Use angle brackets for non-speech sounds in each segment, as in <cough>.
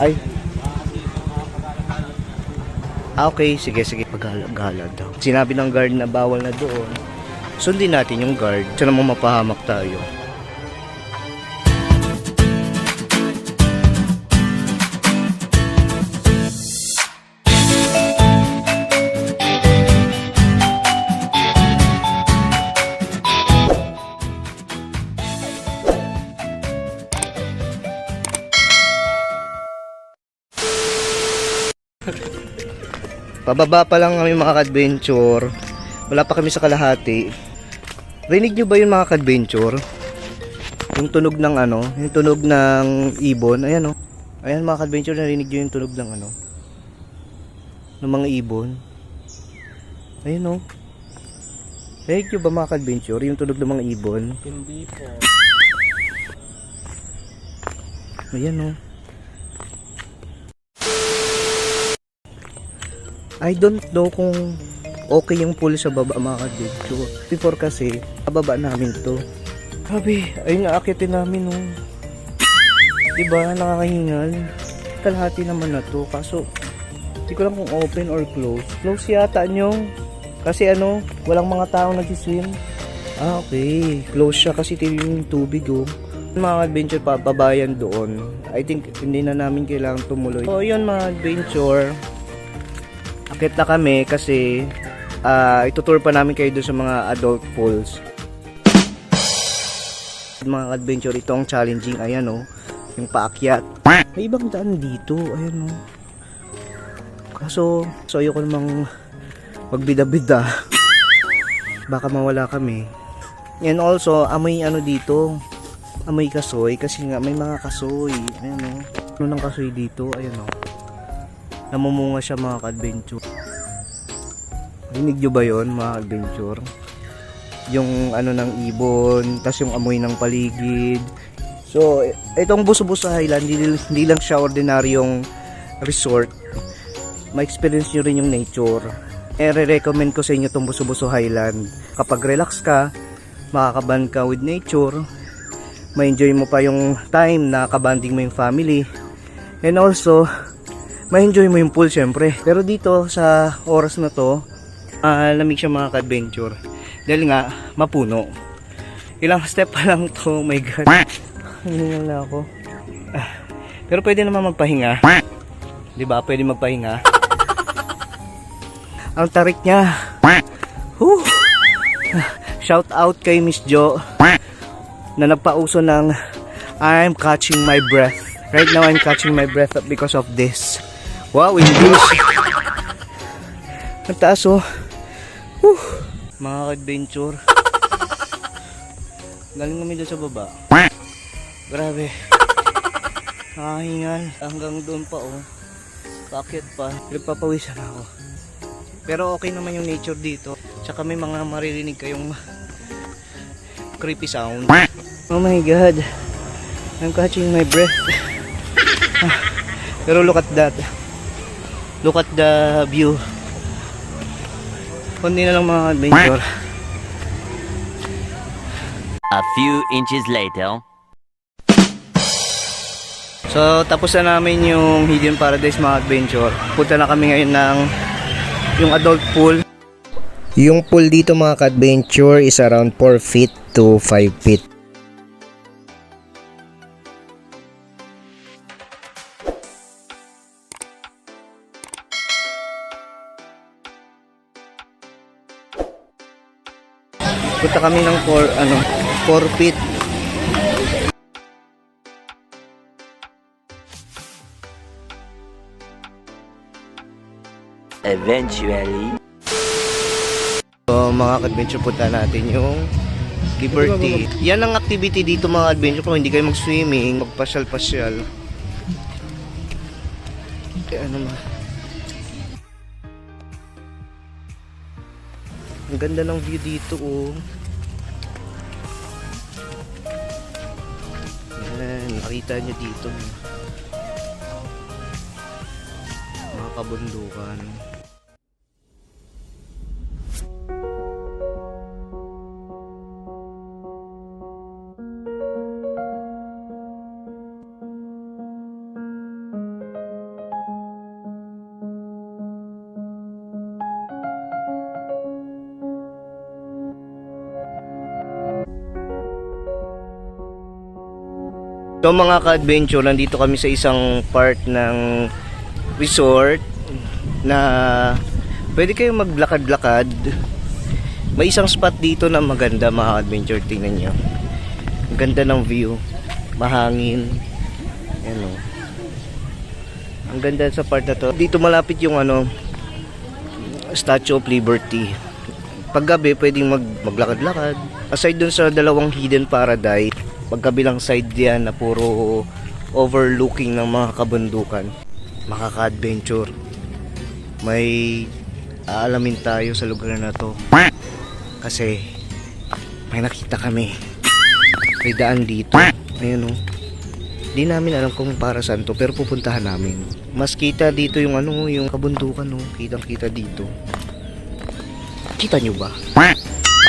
Ay. Ah, okay. Sige, sige. Pagala-gala daw. Sinabi ng guard na bawal na doon. Sundin natin yung guard. Siya naman mapahamak tayo. Pababa pa lang kami mga ka-adventure. Wala pa kami sa kalahati. Rinig nyo ba yun mga ka-adventure? Yung tunog ng ano, yung tunog ng ibon. Ayan o. Ayan mga ka-adventure, narinig nyo yung tunog ng ano? Ng mga ibon. Ayan o. Rinig nyo ba mga ka-adventure, yung tunog ng mga ibon? Hindi po. Ayan o. I don't know kung okay yung pool sa baba mga kadito. Before kasi, kababa namin to. Grabe, ayun nga akitin namin no. Diba, nakakahingal. Kalahati naman na to. Kaso, hindi ko lang kung open or close. Close yata nyo. Kasi ano, walang mga taong nagsiswim. Ah, okay. Close siya kasi tino yung tubig oh. Mga adventure pa, pabayan doon. I think hindi na namin kailangang tumuloy. So, yun mga adventure. Akit na kami kasi ah itutour pa namin kayo doon sa mga adult pools. Mga adventure ito ang challenging. Ayan oh. Yung paakyat. May ibang daan dito. Ayan oh. Kaso, so ayoko namang magbida-bida. Baka mawala kami. And also, amoy ano dito. Amoy kasoy. Kasi nga may mga kasoy. Ayan oh. Ano ng kasoy dito? Ayan oh. Namumunga siya mga ka-adventure. Rinig nyo ba yon mga adventure? Yung ano ng ibon, tas yung amoy ng paligid. So, itong Buso-Buso Highland, hindi, hindi lang siya ordinaryong resort. Ma-experience nyo rin yung nature. Eh, recommend ko sa inyo itong Buso-Buso Highland. Kapag relax ka, makakaban ka with nature, ma-enjoy mo pa yung time na kabanding mo yung family. And also, ma-enjoy mo yung pool syempre. Pero dito sa oras na to, ah lamig siya mga ka-adventure. Dahil nga, mapuno. Ilang step pa lang to, oh my god. Hiningal na ako. Ah, pero pwede naman magpahinga. Di ba? Pwede magpahinga. <laughs> Ang tarik niya. Whew. Shout out kay Miss Jo na nagpauso ng I'm catching my breath. Right now I'm catching my breath because of this. Wow, English. Ang taas oh. Whew. Mga adventure. Galing kami doon sa baba. Grabe. Nakahingal. Hanggang doon pa oh. Bakit pa? Nagpapawisan ako. Pero okay naman yung nature dito. Tsaka may mga maririnig kayong creepy sound. Oh my god. I'm catching my breath. Ah, Pero look at that. Look at the view. Kundi na lang mga adventure. A few inches later. So, tapos na namin yung Hidden Paradise mga adventure. Punta na kami ngayon ng yung adult pool. Yung pool dito mga ka-adventure is around 4 feet to 5 feet. Punta kami ng 4 ano 4 feet Eventually. So mga ka-adventure punta natin yung Liberty. Yan ang activity dito mga adventure kung hindi kayo mag-swimming, magpasyal-pasyal. Eh, ano ma? Ganda ng view dito oh. Yan, nakita nyo dito. Mga kabundukan. So mga ka-adventure, nandito kami sa isang part ng resort na pwede kayong maglakad-lakad. May isang spot dito na maganda mga ka-adventure, tingnan nyo. Ang ganda ng view, mahangin. Ayan o. Ang ganda sa part na to. Dito malapit yung ano, Statue of Liberty. Paggabi, pwedeng mag, maglakad-lakad. Aside dun sa dalawang hidden paradise, pagkabilang side yan na puro overlooking ng mga kabundukan. Makaka-adventure. May aalamin tayo sa lugar na to. Kasi may nakita kami. May daan dito. Ayun oh. Di namin alam kung para saan to pero pupuntahan namin. Mas kita dito yung ano, yung kabundukan no. Kitang kita dito. Kita nyo ba?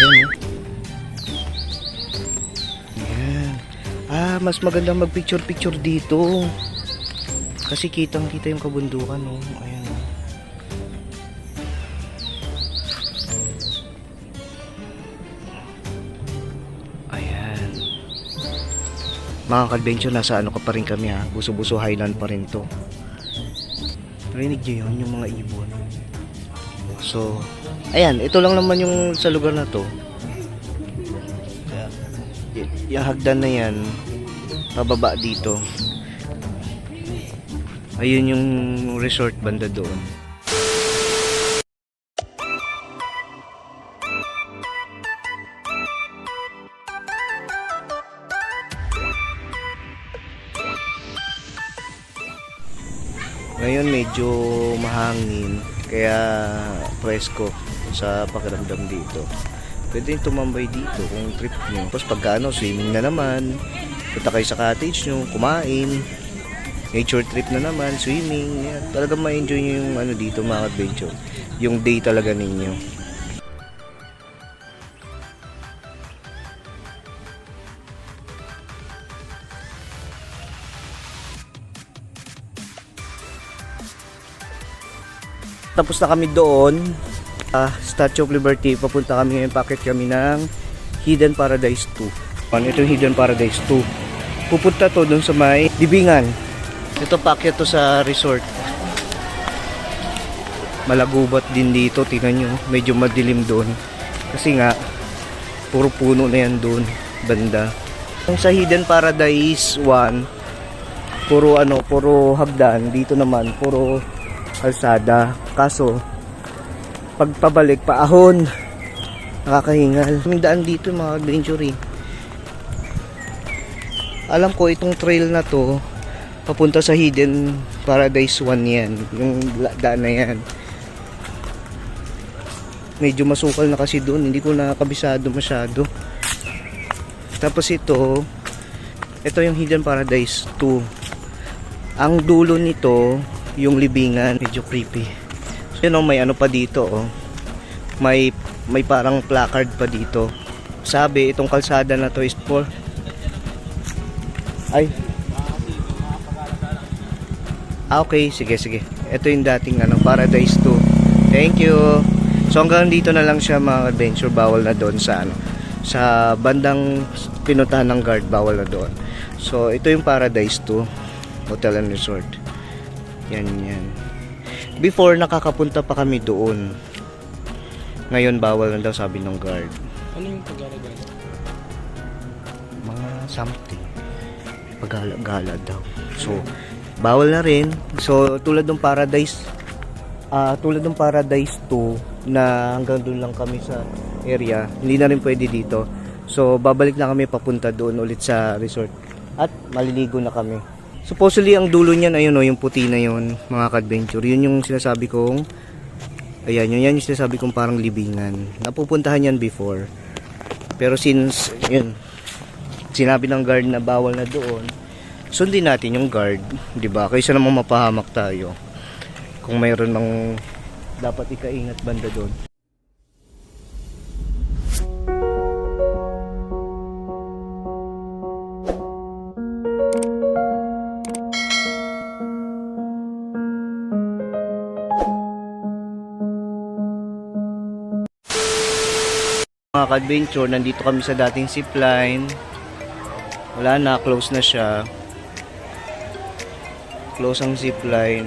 Ayun oh. Mas maganda mag-picture-picture dito. Kasi kitang kita yung kabundukan no. Ayan oh. Ayan. Mga ka-adventure, nasa ano ka pa rin kami ha. Buso-buso highland pa rin to. Narinig nyo yun, yung mga ibon. So, ayan, ito lang naman yung sa lugar na to. Hagdan na yan, pababa dito. Ayun yung resort banda doon. Ngayon medyo mahangin kaya presko sa pakiramdam dito. Pwede tumambay dito kung trip nyo. Tapos pagka ano, swimming na naman, punta kayo sa cottage nyo, kumain, nature trip na naman, swimming, yan. Talagang ma-enjoy nyo yung ano dito mga adventure. Yung day talaga ninyo. Tapos na kami doon. ah, Statue of Liberty. Papunta kami ngayon. Packet kami ng Hidden Paradise 2. Ano ito yung Hidden Paradise 2? Pupunta to doon sa may Dibingan. Ito packet to sa resort. Malagubat din dito. Tingnan nyo. Medyo madilim doon. Kasi nga, puro puno na yan doon. Banda. Yung sa Hidden Paradise 1, puro ano, puro hagdan. Dito naman, puro kalsada. Kaso, pagpabalik, paahon. Nakakahingal. Yung daan dito, mga adventure. Alam ko, itong trail na to, papunta sa Hidden Paradise 1 yan. Yung daan na yan. Medyo masukal na kasi doon. Hindi ko nakabisado masyado. Tapos ito, ito yung Hidden Paradise 2. Ang dulo nito, yung libingan, medyo creepy. So, yun oh, may ano pa dito, oh. May, may parang placard pa dito. Sabi, itong kalsada na to is for... Ay. Ah, okay. Sige, sige. Ito yung dating ano, Paradise 2. Thank you. So, hanggang dito na lang siya mga adventure. Bawal na doon sa ano. Sa bandang pinuntahan ng guard, bawal na doon. So, ito yung Paradise 2. Hotel and Resort. Yan, yan. Before, nakakapunta pa kami doon. Ngayon, bawal na daw sabi ng guard. Ano yung pag-alagala? Mga something. Pagala-gala daw. So, bawal na rin. So, tulad ng Paradise, ah tulad ng Paradise 2, na hanggang doon lang kami sa area, hindi na rin pwede dito. So, babalik na kami papunta doon ulit sa resort. At maliligo na kami. Supposedly, ang dulo niyan, ayun o, yung puti na yun, mga ka-adventure. Yun yung sinasabi kong, ayan, yun yan yung sinasabi kong parang libingan. Napupuntahan yan before. Pero since, yun, sinabi ng guard na bawal na doon, sundin natin yung guard, 'di ba? Kaysa namang mapahamak tayo. Kung mayroon mang dapat ikaingat banda doon. Mga ka-adventure, nandito kami sa dating zipline. Wala na, close na siya. close ang zipline.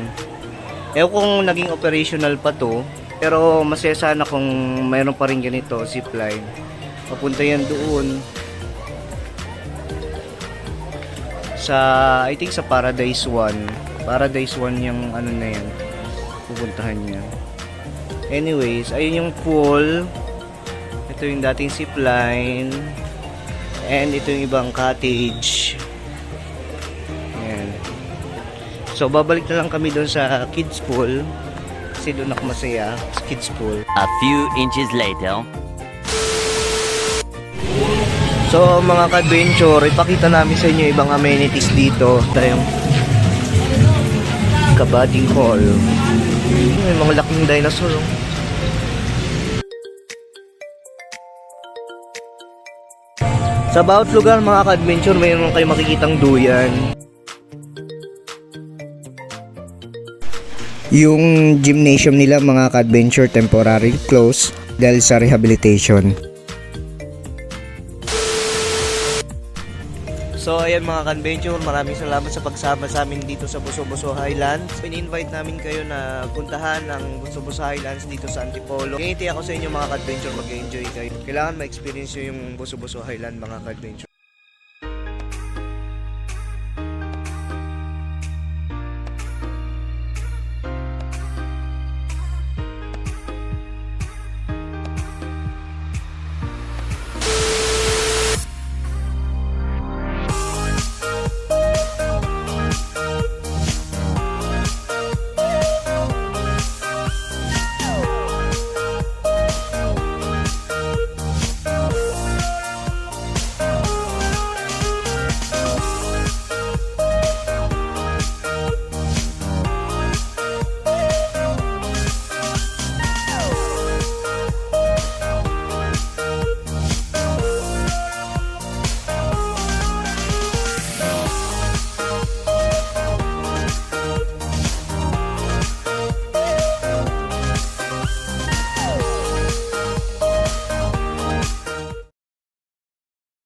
Ewan kung naging operational pa to, pero masaya sana kung mayroon pa rin ganito, zipline. Papunta yan doon. Sa, I think sa Paradise 1. Paradise 1 yung ano na yan. Pupuntahan niya. Anyways, ayun yung pool. Ito yung dating zipline. And ito yung ibang cottage. Ayan. So, babalik na lang kami doon sa kids pool. Kasi doon ako masaya sa kids pool. A few inches later. So, mga ka-adventure, ipakita namin sa inyo ibang amenities dito. Tayong kabading hall. May mga laking dinosaur. oh. Sa bawat lugar mga ka-adventure, mayroon kayo makikitang duyan. Yung gymnasium nila mga ka-adventure temporary close dahil sa rehabilitation. So ayan mga ka-adventure, maraming salamat sa pagsama sa amin dito sa Buso-Buso Highlands. Pin-invite namin kayo na puntahan ang Buso-Buso Highlands dito sa Antipolo. Ngiti ako sa inyo mga ka-adventure, mag-enjoy kayo. Kailangan ma-experience nyo yung Buso-Buso Highland mga ka-adventure.